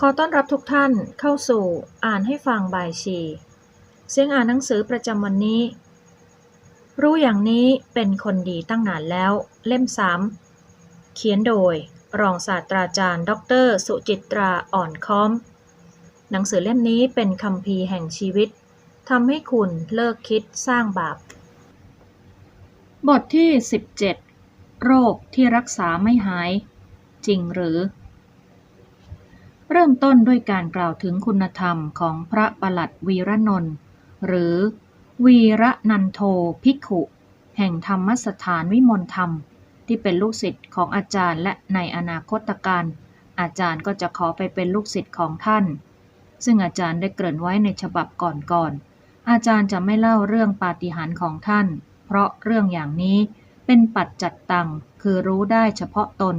ขอต้อนรับทุกท่านเข้าสู่อ่านให้ฟังบายชี เสียงอ่านหนังสือประจำวันนี้ รู้อย่างนี้เป็นคนดีตั้งนานแล้ว เล่มสามเขียนโดย รองศาสตราจารย์ ดร สุจิตราอ่อนค้อม หนังสือเล่มนี้เป็นคำพีร์แห่งชีวิตทำให้คุณเลิกคิดสร้างบาป บทที่ 17 โรคที่รักษาไม่หาย จริงหรือ เริ่มต้นด้วยการกล่าวถึงคุณธรรมของพระประหลัดวีระนนท์หรือ วีระนันโทภิกขุ แห่งธรรมสถานวิมลธรรม ที่เป็นลูกศิษย์ของอาจารย์และในอนาคตการอาจารย์ก็จะขอไปเป็นลูกศิษย์ของท่าน ซึ่งอาจารย์ได้เกริ่นไว้ในฉบับก่อนๆอาจารย์จะไม่เล่าเรื่องปาฏิหาริย์ของท่าน เพราะเรื่องอย่างนี้เป็นปัจจัดตังคือรู้ได้เฉพาะตน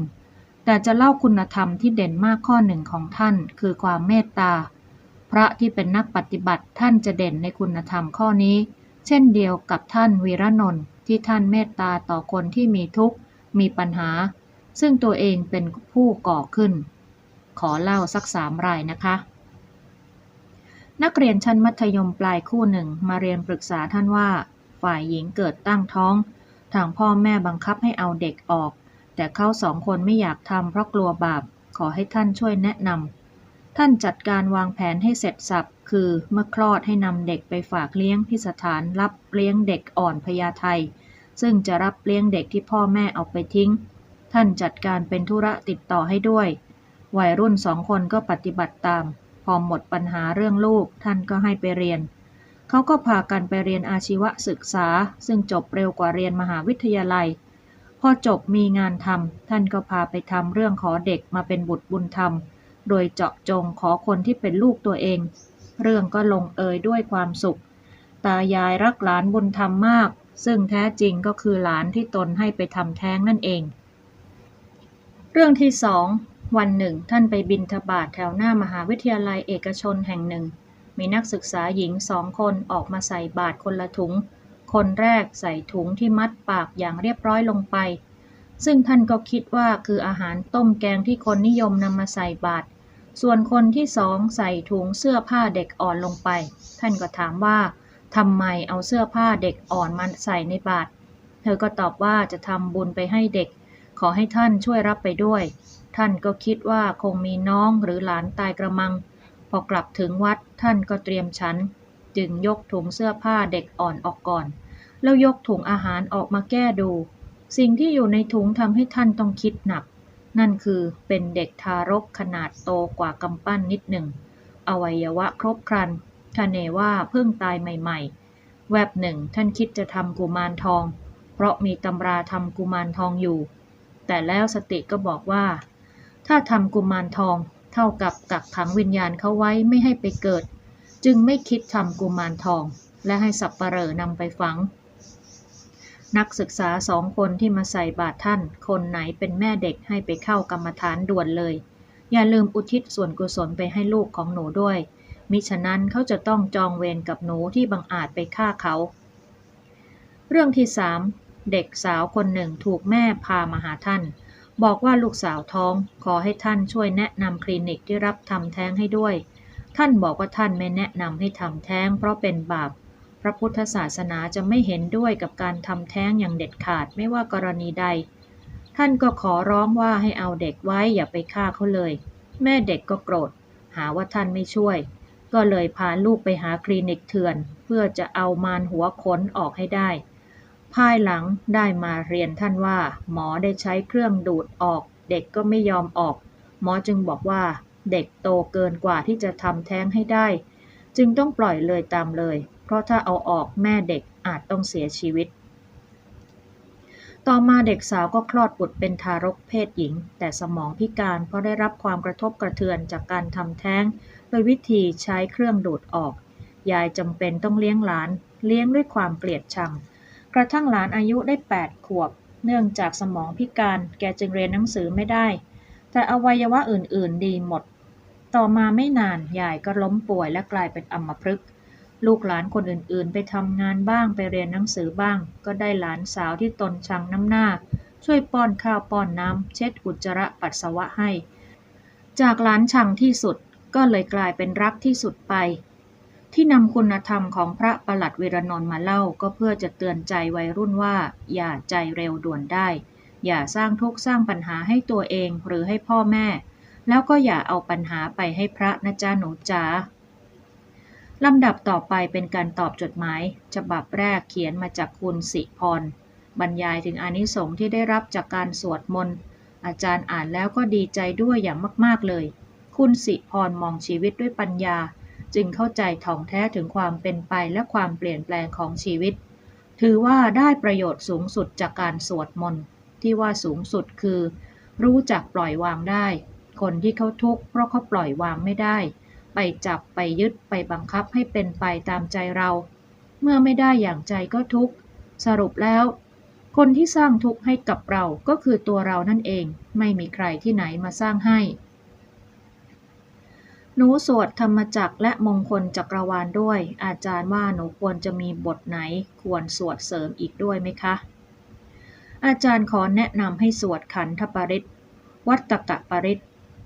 แต่จะเล่าคุณธรรมที่เด่นมากข้อหนึ่งของท่าน คือความเมตตา พระที่เป็นนักปฏิบัติท่านจะเด่นในคุณธรรมข้อนี้ เช่นเดียวกับท่านวีระนนท์ที่ท่านเมตตาต่อคนที่มีทุกข์ มีปัญหา ซึ่งตัวเองเป็นผู้ก่อขึ้น ขอเล่าสักสามรายนะคะ นักเรียนชั้นมัธยมปลายคู่หนึ่งมาเรียนปรึกษาท่านว่า ฝ่ายหญิงเกิดตั้งท้อง ทางพ่อแม่บังคับให้เอาเด็กออก แต่เขาสองคนไม่อยากทำเพราะกลัวบาป ขอให้ท่านช่วยแนะนำ ท่านจัดการวางแผนให้เสร็จสับ คือเมื่อคลอดให้นำเด็กไปฝากเลี้ยงที่สถานรับเลี้ยงเด็กอ่อนพญาไทซึ่งจะรับเลี้ยงเด็กที่พ่อแม่เอาไปทิ้ง ท่านจัดการเป็นธุระติดต่อให้ด้วย วัยรุ่นสองคนก็ปฏิบัติตาม พอหมดปัญหาเรื่องลูก ท่านก็ให้ไปเรียน เขาก็พากันไปเรียนอาชีวศึกษา ซึ่งจบเร็วกว่าเรียนมหาวิทยาลัย พอจบมีงานทำท่านก็พาไปทำเรื่องขอเด็กมาเป็นบุตรบุญธรรม โดยเจาะจงขอคนที่เป็นลูกตัวเอง เรื่องก็ลงเอยด้วยความสุข ตายายรักหลานบุญธรรมมาก ซึ่งแท้จริงก็คือหลานที่ตนให้ไปทำแท้งนั่นเอง เรื่องที่สองวันหนึ่ง ท่านไปบินทบาทแถวหน้ามหาวิทยาลัยเอกชนแห่งหนึ่ง มีนักศึกษาหญิงสองคนออกมาใส่บาตรคนละถุง คนแรกใส่ถุงที่มัดปากอย่างเรียบร้อยลงไป ซึ่งท่านก็คิดว่าคืออาหารต้มแกงที่คนนิยมนำมาใส่บาตร ส่วนคนที่สองใส่ถุงเสื้อผ้าเด็กอ่อนลงไป ท่านก็ถามว่าทำไมเอาเสื้อผ้าเด็กอ่อนมาใส่ในบาตร เธอก็ตอบว่าจะทำบุญไปให้เด็ก ขอให้ท่านช่วยรับไปด้วย ท่านก็คิดว่าคงมีน้องหรือหลานตายกระมัง พอกลับถึงวัดท่านก็เตรียมฉัน จึงยกถุงเสื้อผ้าเด็กอ่อนออกก่อน แล้วยกถุงอาหารออกมาแก้ดู สิ่งที่อยู่ในถุงทำให้ท่านต้องคิดหนัก นั่นคือเป็นเด็กทารกขนาดโตกว่ากำปั้นนิดหนึ่ง อวัยวะครบครันคาเนว่าเพิ่งตายใหม่ๆ แวบหนึ่งท่านคิดจะทำกุมารทอง เพราะมีตำราทำกุมารทองอยู่ แต่แล้วสติก็บอกว่า ถ้าทำกุมารทองเท่ากับกักขังวิญญาณเขาไว้ไม่ให้ไปเกิด จึงไม่คิดทำกุมารทอง และให้สับปะเหร่อนำไปฝัง นักศึกษาสองคนที่มาใส่บาตรท่าน คนไหนเป็นแม่เด็กให้ไปเข้ากรรมฐานด่วนเลย อย่าลืมอุทิศส่วนกุศลไปให้ลูกของหนูด้วย มิฉะนั้นเขาจะต้องจองเวรกับหนูที่บังอาจไปฆ่าเขา เรื่องที่สามเด็กสาวคนหนึ่งถูกแม่พามาหาท่าน บอกว่าลูกสาวท้อง ขอให้ท่านช่วยแนะนำคลินิกที่รับทำแท้งให้ด้วย ท่านบอกว่าท่านไม่แนะนำให้ทำแท้งเพราะเป็นบาป พระพุทธศาสนาจะไม่เห็นด้วยกับการทำแท้งอย่างเด็ดขาดไม่ว่ากรณีใด ท่านก็ขอร้องว่าให้เอาเด็กไว้อย่าไปฆ่าเขาเลย แม่เด็กก็โกรธ หาว่าท่านไม่ช่วย ก็เลยพาลูกไปหาคลินิกเถื่อน เพื่อจะเอามารหัวขนออกให้ได้ ภายหลังได้มาเรียนท่านว่า หมอได้ใช้เครื่องดูดออก เด็กก็ไม่ยอมออก หมอจึงบอกว่า เด็กโตเกินกว่าที่จะทำแท้งให้ได้ จึงต้องปล่อยเลยตามเลย เพราะถ้าเอาออกแม่เด็กอาจต้องเสียชีวิต ต่อมาเด็กสาวก็คลอดบุตรเป็นทารกเพศหญิง แต่สมองพิการเพราะได้รับความกระทบกระเทือนจากการทำแท้ง โดยวิธีใช้เครื่องดูดออก ยายจำเป็นต้องเลี้ยงหลาน เลี้ยงด้วยความเกลียดชัง กระทั่งหลานอายุได้ 8 ขวบเนื่องจากสมองพิการแกจึงเรียนหนังสือไม่ได้ แต่อวัยวะอื่น ๆ ดีหมด ต่อมาไม่นานยายก็ล้มป่วยและกลายเป็นอัมพฤกษ์ลูกหลานคนอื่นๆ ไปทำงานบ้างไปเรียนหนังสือบ้าง ก็ได้หลานสาวที่ตนชังน้ำหน้า ช่วยป้อนข้าวป้อนน้ำเช็ดอุจจาระปัสสาวะให้ จากหลานชังที่สุดก็เลยกลายเป็นรักที่สุดไป ที่นำคุณธรรมของพระประหลัดวิรนนท์มาเล่าก็เพื่อจะเตือนใจวัยรุ่นว่า อย่าใจเร็วด่วนได้ อย่าสร้างทุกข์สร้างปัญหาให้ตัวเองหรือให้พ่อแม่ แล้วก็อย่าเอาปัญหาไปให้พระนะจ๊ะหนูจ๋าลำดับต่อไปเป็นการตอบจดหมาย ฉบับแรกเขียนมาจากคุณสิพร บรรยายถึงอานิสงส์ที่ได้รับจากการสวดมนต์ อาจารย์อ่านแล้วก็ดีใจด้วยอย่างมากๆเลย คุณสิพรมองชีวิตด้วยปัญญา จึงเข้าใจถ่องแท้ถึงความเป็นไปและความเปลี่ยนแปลงของชีวิต ถือว่าได้ประโยชน์สูงสุดจากการสวดมนต์ที่ว่าสูงสุดคือ รู้จักปล่อยวางได้ คนที่เขาทุกข์เพราะเขาปล่อยวางไม่ได้ ไปจับไปยึดไปบังคับให้เป็นไปตามใจเรา เมื่อไม่ได้อย่างใจก็ทุกข์ สรุปแล้ว คนที่สร้างทุกข์ให้กับเราก็คือตัวเรานั่นเอง ไม่มีใครที่ไหนมาสร้างให้ หนูสวดธรรมจักและมงคลจักรวาลด้วย อาจารย์ว่าหนูควรจะมีบทไหนควรสวดเสริมอีกด้วยไหมคะอาจารย์ขอแนะนำให้สวดขันธปริตวัตตะปริต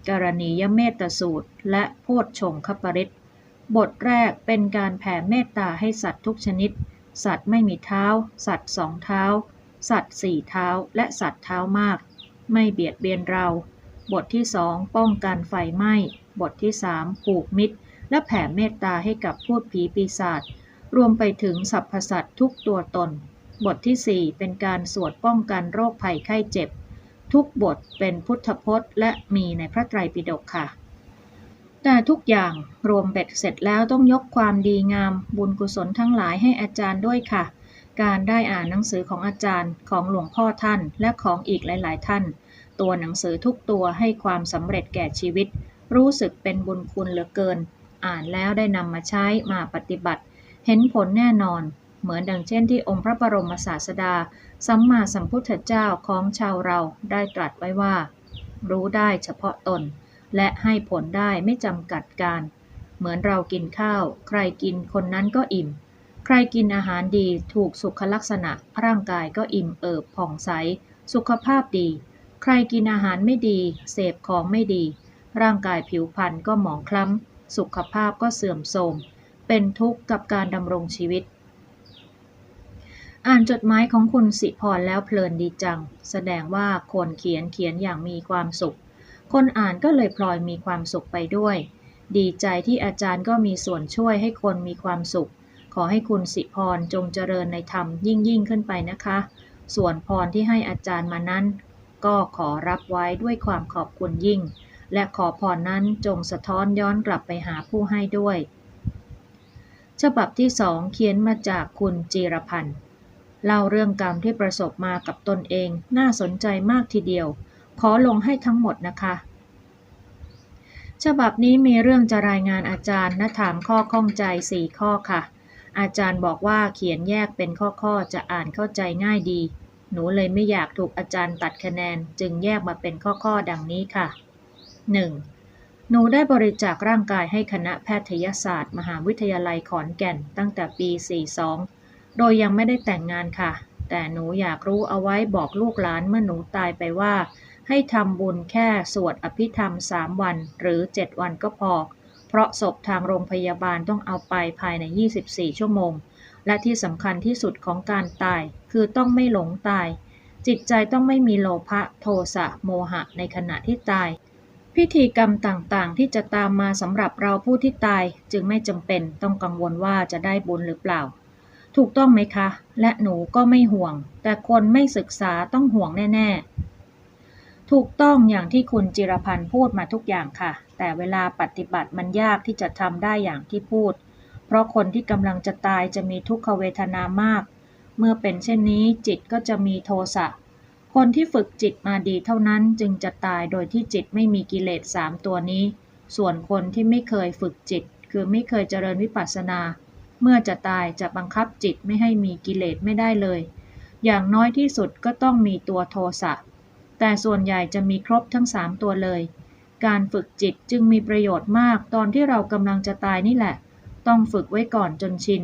กรณียเมตสูตร และโพชฌงคปริตบทแรกเป็นการแผ่เมตตาให้สัตว์ทุกชนิด สัตว์ไม่มีเท้า สัตว์สองเท้า สัตว์สี่เท้า และสัตว์เท้ามาก ไม่เบียดเบียนเรา บทที่สองป้องกันไฟไหม้ บทที่สามผูกมิตร และแผ่เมตตาให้กับพูดผีปีศาจ รวมไปถึงสรรพสัตว์ทุกตัวตน บทที่สี่เป็นการสวดป้องกันโรคภัยไข้เจ็บ ทุกบทเป็นพุทธพจน์ และมีในพระไตรปิฎกค่ะ แต่ทุกอย่างรวมเบ็ดเสร็จแล้วต้องยกความดีงามบุญกุศลทั้งหลายให้อาจารย์ด้วยค่ะ การได้อ่านหนังสือของอาจารย์ของหลวงพ่อท่านและของอีกหลาย ๆ ท่าน ตัวหนังสือทุกตัวให้ความสำเร็จแก่ชีวิต รู้สึกเป็นบุญคุณเหลือเกิน อ่านแล้วได้นำมาใช้มาปฏิบัติ เห็นผลแน่นอน เหมือนดังเช่นที่องค์พระบรมศาสดา สัมมาสัมพุทธเจ้าของชาวเราได้ตรัสไว้ว่า รู้ได้เฉพาะตน และให้ผลได้ไม่จำกัดการ เหมือนเรากินข้าว ใครกินคนนั้นก็อิ่ม ใครกินอาหารดีถูกสุขลักษณะร่างกายก็อิ่มเอิบผ่องใส สุขภาพดี ใครกินอาหารไม่ดี เสพของไม่ดี ร่างกายผิวพรรณก็หมองคล้ำ สุขภาพก็เสื่อมโทรมเป็นทุกข์กับการดำรงชีวิต อ่านจดหมายของคุณสิพรแล้วเพลินดีจัง แสดงว่าคนเขียนเขียนอย่างมีความสุข คนอ่านก็เลยพลอยมีความสุขไปด้วย ดีใจที่อาจารย์ก็มีส่วนช่วยให้คนมีความสุข ขอให้คุณสิพรจงเจริญในธรรมยิ่งยิ่งขึ้นไปนะคะ ส่วนพรที่ให้อาจารย์มานั้น ก็ขอรับไว้ด้วยความขอบคุณยิ่ง และขอพรนั้นจงสะท้อนย้อนกลับไปหาผู้ให้ด้วย ฉบับที่สองเขียนมาจากคุณจีรพันธ์ เล่าเรื่องกรรมที่ประสบมากับตนเองน่าสนใจมากทีเดียว ขอลงให้ทั้งหมดนะคะ ฉบับนี้มีเรื่องจะรายงานอาจารย์และถามข้อข้องใจสี่ข้อค่ะ อาจารย์บอกว่าเขียนแยกเป็นข้อๆ จะอ่านเข้าใจง่ายดี หนูเลยไม่อยากถูกอาจารย์ตัดคะแนน จึงแยกมาเป็นข้อๆ ดังนี้ค่ะ 1. หนูได้บริจาคร่างกายให้คณะแพทยศาสตร์ มหาวิทยาลัยขอนแก่นตั้งแต่ปี 42 โดยยังไม่ได้แต่งงานค่ะ แต่หนูอยากรู้เอาไว้บอกลูกหลานเมื่อหนูตายไปว่า ให้ทำบุญแค่สวดอภิธรรมสามวันหรือ7วันก็พอ เพราะศพทางโรงพยาบาลต้องเอาไปภายใน 24 ชั่วโมง และที่สำคัญที่สุดของการตายคือต้องไม่หลงตาย จิตใจต้องไม่มีโลภะโทสะโมหะในขณะที่ตายพิธีกรรมต่างๆ ที่จะตามมาสำหรับเราผู้ที่ตาย จึงไม่จำเป็นต้องกังวลว่าจะได้บุญหรือเปล่า ถูกต้องไหมคะ และหนูก็ไม่ห่วง แต่คนไม่ศึกษาต้องห่วงแน่ ๆ ถูกต้องอย่างที่คุณจิรพันธ์พูดมาทุกอย่างค่ะ แต่เวลาปฏิบัติมันยากที่จะทำได้อย่างที่พูด เพราะคนที่กำลังจะตายจะมีทุกขเวทนามาก เมื่อเป็นเช่นนี้จิตก็จะมีโทสะ คนที่ฝึกจิตมาดีเท่านั้นจึงจะตายโดยที่จิตไม่มีกิเลสสามตัวนี้ ส่วนคนที่ไม่เคยฝึกจิต คือไม่เคยเจริญวิปัสสนา เมื่อจะตายจะบังคับจิตไม่ให้มีกิเลสไม่ได้เลย อย่างน้อยที่สุดก็ต้องมีตัวโทสะ แต่ส่วนใหญ่จะมีครบทั้งสามตัวเลย การฝึกจิตจึงมีประโยชน์มากตอนที่เรากำลังจะตายนี่แหละ ต้องฝึกไว้ก่อนจนชิน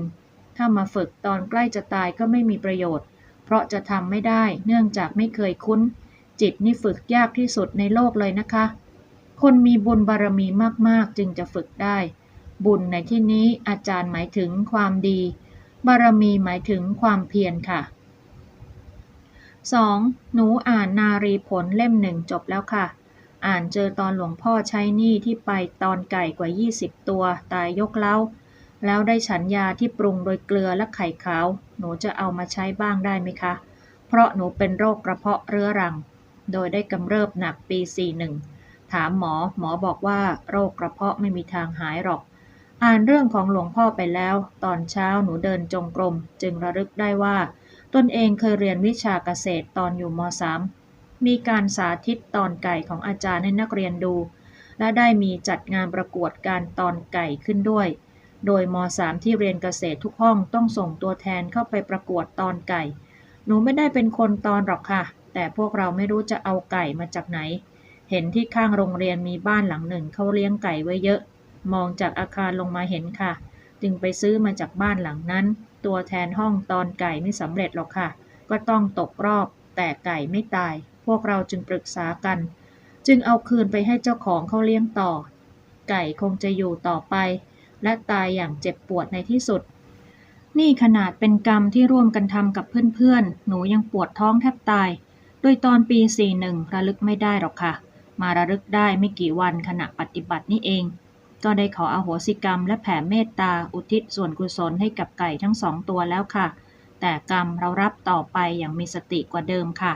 ถ้ามาฝึกตอนใกล้จะตายก็ไม่มีประโยชน์ เพราะจะทำไม่ได้เนื่องจากไม่เคยคุ้น จิตนี่ฝึกยากที่สุดในโลกเลยนะคะ คนมีบุญบารมีมากๆจึงจะฝึกได้ บุญในที่นี้อาจารย์หมายถึงความดี บารมีหมายถึงความเพียรค่ะ 2. หนูอ่านนารีผลเล่มหนึ่งจบแล้วค่ะ อ่านเจอตอนหลวงพ่อใช้หนี้ที่ไปตอนไก่กว่า 20 ตัว ตายยกเล้า แล้วได้ฉันยาที่ปรุงโดยเกลือและไข่ขาว หนูจะเอามาใช้บ้างได้ไหมคะ เพราะหนูเป็นโรคกระเพาะเรื้อรัง โดยได้กำเริบหนักปี 41 ถามหมอ หมอบอกว่าโรคกระเพาะไม่มีทางหายหรอก อ่านเรื่องของหลวงพ่อไปแล้ว ตอนเช้าหนูเดินจงกรม จึงระลึกได้ว่า ตนเองเคยเรียนวิชาเกษตรตอนอยู่ม .3 มีการสาธิตตอนไก่ของอาจารย์ให้นักเรียนดู และได้มีจัดงานประกวดการตอนไก่ขึ้นด้วย โดยม .3 ที่เรียนเกษตรทุกห้องต้องส่งตัวแทนเข้าไปประกวดตอนไก่ หนูไม่ได้เป็นคนตอนหรอกค่ะ แต่พวกเราไม่รู้จะเอาไก่มาจากไหน เห็นที่ข้างโรงเรียนมีบ้านหลังหนึ่งเขาเลี้ยงไก่ไว้เยอะ มองจากอาคารลงมาเห็นค่ะ จึงไปซื้อมาจากบ้านหลังนั้น ตัวแทนห้องตอนไก่ไม่สำเร็จหรอกค่ะ ก็ต้องตกรอบแต่ไก่ไม่ตาย พวกเราจึงปรึกษากัน จึงเอาคืนไปให้เจ้าของเขาเลี้ยงต่อ ไก่คงจะอยู่ต่อไป และตายอย่างเจ็บปวดในที่สุด นี่ขนาดเป็นกรรมที่ร่วมกันทำกับเพื่อนๆ หนูยังปวดท้องแทบตาย โดยตอนปี 41 ระลึกไม่ได้หรอกค่ะ มาระลึกได้ไม่กี่วันขณะปฏิบัตินี่เอง ก็ได้ขออโหสิกรรมและแผ่เมตตาอุทิศส่วนกุศลให้กับไก่ทั้งสองตัวแล้วค่ะ แต่กรรมเรารับต่อไปอย่างมีสติกว่าเดิมค่ะ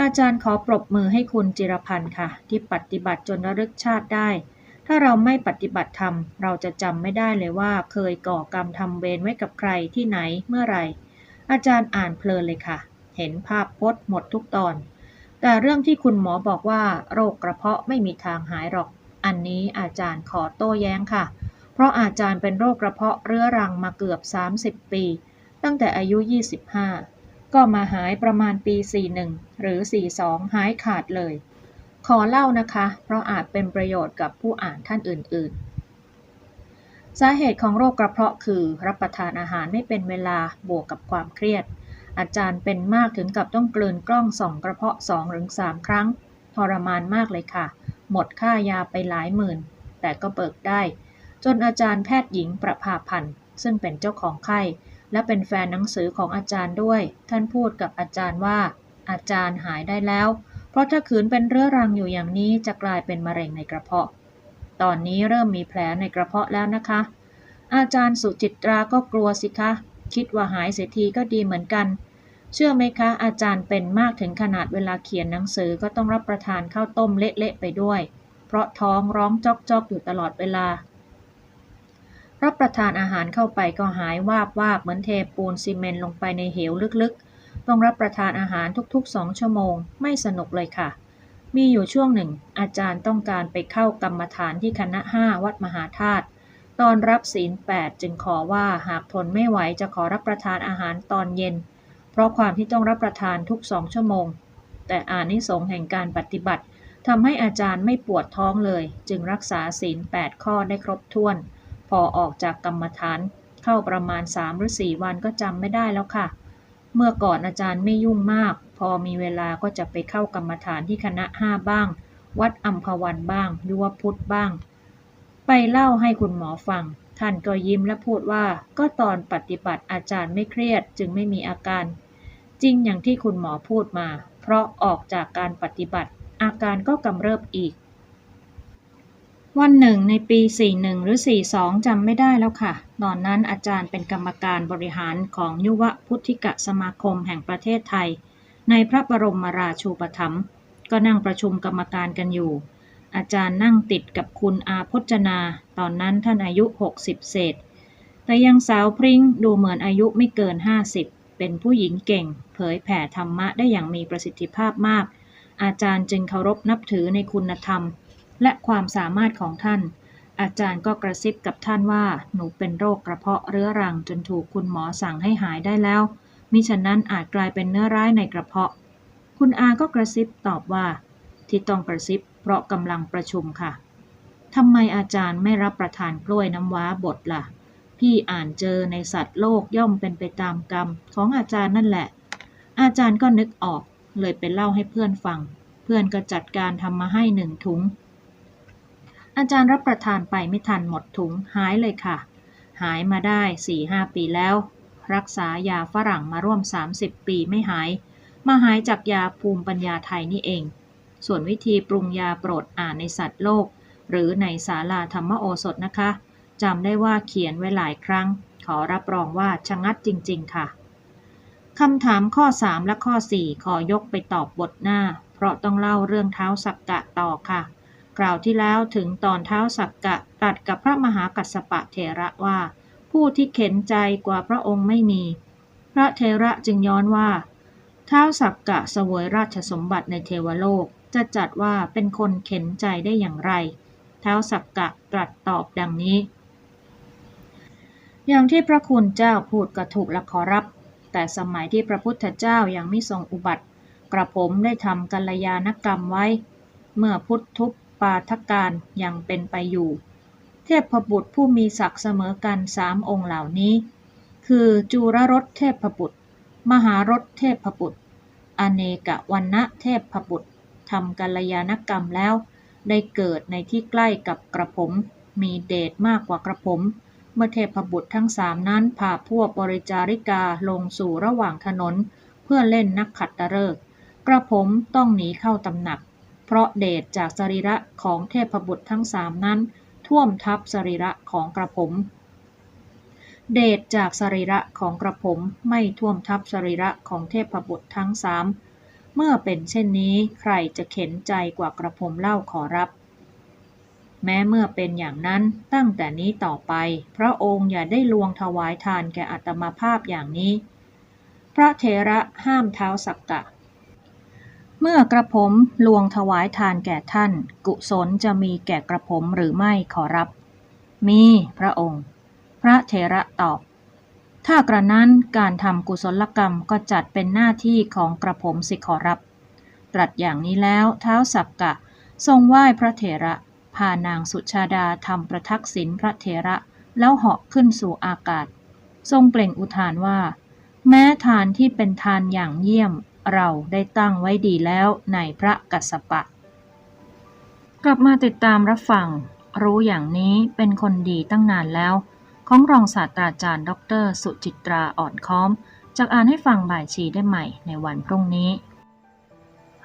อาจารย์ขอปรบมือให้คุณจิรพันธ์ค่ะ ที่ปฏิบัติจนระลึกชาติได้ ถ้าเราไม่ปฏิบัติธรรม เราจะจำไม่ได้เลยว่า เคยก่อกรรมทำเวรไว้กับใครที่ไหนเมื่อไหร่ อาจารย์อ่านเพลินเลยค่ะ เห็นภาพพจน์หมดทุกตอน แต่เรื่องที่คุณหมอบอกว่า โรคกระเพาะไม่มีทางหายหรอก อันนี้อาจารย์ขอโต้แย้งค่ะ เพราะอาจารย์เป็นโรคกระเพาะเรื้อรังมาเกือบ 30 ปี ตั้งแต่อายุ 25 ก็มาหายประมาณปี 41 หรือ 42 หายขาดเลย ขอเล่านะคะ เพราะอาจเป็นประโยชน์กับผู้อ่านท่านอื่น ๆ สาเหตุของโรคกระเพาะคือรับประทานอาหารไม่เป็นเวลาบวกกับความเครียด อาจารย์เป็นมากถึงกับต้องกลืนกล้องส่องกระเพาะ2หรือ3ครั้งทรมานมากเลยค่ะ หมดค่ายาไปหลายหมื่น แต่ก็เบิกได้ จนอาจารย์แพทย์หญิงประภาพันธ์ ซึ่งเป็นเจ้าของไข้ และเป็นแฟนหนังสือของอาจารย์ด้วย ท่านพูดกับอาจารย์ว่า อาจารย์หายได้แล้ว เพราะถ้าขืนเป็นเรื้อรังอยู่อย่างนี้จะกลายเป็นมะเร็งในกระเพาะ ตอนนี้เริ่มมีแผลในกระเพาะแล้วนะคะ อาจารย์สุจิตราก็กลัวสิคะ คิดว่าหายเสียทีก็ดีเหมือนกัน เชื่อไหมคะ อาจารย์เป็นมากถึงขนาดเวลาเขียนหนังสือก็ต้องรับประทานข้าวต้มเละๆไปด้วย เพราะท้องร้องจอกๆอยู่ตลอดเวลา รับประทานอาหารเข้าไปก็หายวาบวาบเหมือนเทปูนซีเมนต์ลงไปในเหวลึกๆ ต้องรับประทานอาหารทุกๆสองชั่วโมง ไม่สนุกเลยค่ะ มีอยู่ช่วงหนึ่ง อาจารย์ต้องการไปเข้ากรรมฐานที่คณะห้าวัดมหาธาตุตอนรับศีลแปดจึงขอว่าหากทนไม่ไหวจะขอรับประทานอาหารตอนเย็น เพราะความที่ต้องรับประทานทุกสองชั่วโมง แต่อานิสงส์แห่งการปฏิบัติทำให้อาจารย์ไม่ปวดท้องเลย จึงรักษาศีล 8 ข้อได้ครบถ้วน พอออกจากกรรมฐาน เข้าประมาณ 3 หรือ 4 วันก็จำไม่ได้แล้วค่ะ เมื่อก่อนอาจารย์ไม่ยุ่งมาก พอมีเวลาก็จะไปเข้ากรรมฐานที่คณะห้าบ้าง วัดอัมพวันบ้างยุวพุทธบ้าง ไปเล่าให้คุณหมอฟัง ท่านก็ยิ้มและพูดว่า ก็ตอนปฏิบัติอาจารย์ไม่เครียด จึงไม่มีอาการ จริงอย่างที่คุณหมอพูดมา เพราะออกจากการปฏิบัติ อาการก็กำเริบอีก วันหนึ่งในปี 41 หรือ 42จำไม่ได้แล้วค่ะ ตอนนั้นอาจารย์เป็นกรรมการบริหารของยุวพุทธิกสมาคมแห่งประเทศไทย ในพระบรมราชูปถัมภ์ก็นั่งประชุมกรรมการกันอยู่ อาจารย์นั่งติดกับคุณอาพจนา ตอนนั้นท่านอายุ 60 เศษ แต่ยังสาวพริ้งดูเหมือนอายุไม่เกิน 50 เป็นผู้หญิงเก่ง เผยแผ่ธรรมะได้อย่างมีประสิทธิภาพมาก อาจารย์จึงเคารพนับถือในคุณธรรม และความสามารถของท่าน อาจารย์ก็กระซิบกับท่านว่า หนูเป็นโรคกระเพาะเรื้อรังจนถูกคุณหมอสั่งให้หายได้แล้ว มิฉะนั้นอาจกลายเป็นเนื้อร้ายในกระเพาะ คุณอาก็กระซิบตอบว่า ที่ต้องกระซิบ เพราะกำลังประชุมค่ะทำไมอาจารย์ไม่รับประทานกล้วยน้ำว้าบดล่ะ พี่อ่านเจอในสัตว์โลกย่อมเป็นไปตามกรรม ของอาจารย์นั่นแหละ อาจารย์ก็นึกออกเลยไปเล่าให้เพื่อนฟัง เพื่อนก็จัดการทำมาให้หนึ่งถุง อาจารย์รับประทานไปไม่ทันหมดถุงหายเลยค่ะ หายมาได้4-5ปีแล้ว รักษายาฝรั่งมาร่วม 30 ปีไม่หาย มาหายจากยาภูมิปัญญาไทยนี่เอง ส่วนวิธีปรุงยาโปรดอ่านในสัตว์โลก หรือในศาลาธรรมโอสถนะคะ จำได้ว่าเขียนไว้หลายครั้ง ขอรับรองว่าชะงัดจริง ๆ ค่ะคำถามข้อ 3 และข้อ 4 ขอยกไปตอบบทหน้า เพราะต้องเล่าเรื่องเท้าสักกะต่อค่ะกล่าวที่แล้วถึงตอนเท้าสักกะตัดกับพระมหากัสสปะเถระว่า ผู้ที่เข็นใจกว่าพระองค์ไม่มี พระเทระจึงย้อนว่า เท้าสักกะสวยราชสมบัติในเทวโลก จะจัดว่าเป็นคนเข็นใจได้อย่างไร เท้าสักกะตรัสตอบดังนี้ อย่างที่พระคุณเจ้าพูดก็ถูกและขอรับ แต่สมัยที่พระพุทธเจ้ายังไม่ทรงอุบัติ กระผมได้ทำกัลยาณกรรมไว้ เมื่อพุทธุปปาทการยังเป็นไปอยู่ เทพบุตรผู้มีศักดิ์เสมอกันสามองค์เหล่านี้ คือจูรรสเทพบุตร มหารสเทพบุตร อเนกวันนะเทพบุตรทำกัลยาณกรรมแล้ว ได้เกิดในที่ใกล้กับกระผม มีเดชมากกว่ากระผม เมื่อเทพบุตรทั้งสามนั้นพาพวกบริจาริกาลงสู่ระหว่างถนน เพื่อเล่นนักขัดตะฤกษ์กระผมต้องหนีเข้าตำหนัก เพราะเดชจากสรีระของเทพบุตรทั้งสามนั้น ท่วมทับสรีระของกระผม เดชจากสรีระของกระผมไม่ท่วมทับสรีระของเทพบุตรทั้งสามเมื่อเป็นเช่นนี้ใครจะเข็นใจกว่ากระผมเล่าขอรับ แม้เมื่อเป็นอย่างนั้นตั้งแต่นี้ต่อไป พระองค์อย่าได้ลวงถวายทานแก่อัตมาภาพอย่างนี้ พระเทระห้ามเท้าสักกะ เมื่อกระผมลวงถวายทานแก่ท่าน กุศลจะมีแก่กระผมหรือไม่ขอรับ มีพระองค์ พระเทระตอบ ถ้ากระนั้นการทำกุศลกรรมก็จัดเป็นหน้าที่ของกระผมสิขอรับ ตรัสอย่างนี้แล้วเท้าสักกะ ทรงไหว้พระเถระ พานางสุชาดาทำประทักษิณพระเถระ แล้วเหาะขึ้นสู่อากาศ ทรงเปล่งอุทานว่า แม้ทานที่เป็นทานอย่างเยี่ยม เราได้ตั้งไว้ดีแล้วในพระกัสสปะ กลับมาติดตามรับฟัง รู้อย่างนี้เป็นคนดีตั้งนานแล้ว ของรองศาสตราจารย์ ดร สุจิตราอ่อนค้อมจากอ่านให้ฟังบ่ายชีได้ใหม่ในวันพรุ่งนี้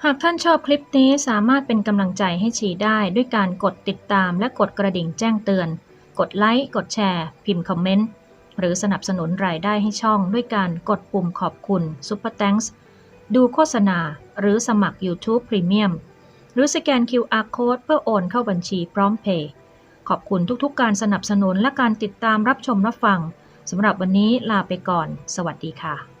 หากท่านชอบคลิปนี้สามารถเป็นกำลังใจให้ชีได้ด้วยการกดติดตามและกดกระดิ่งแจ้งเตือน กดไลค์ กดแชร์ พิมพ์คอมเมนต์ หรือสนับสนุนรายได้ให้ช่องด้วยการกดปุ่มขอบคุณ Super Thanks ดูโฆษณา หรือสมัคร YouTube Premium หรือสแกน QR Code เพื่อโอนเข้าบัญชีพร้อมเพย์ขอบคุณทุกๆ การสนับสนุนและการติดตามรับชมรับฟังสำหรับวันนี้ลาไปก่อน สวัสดีค่ะ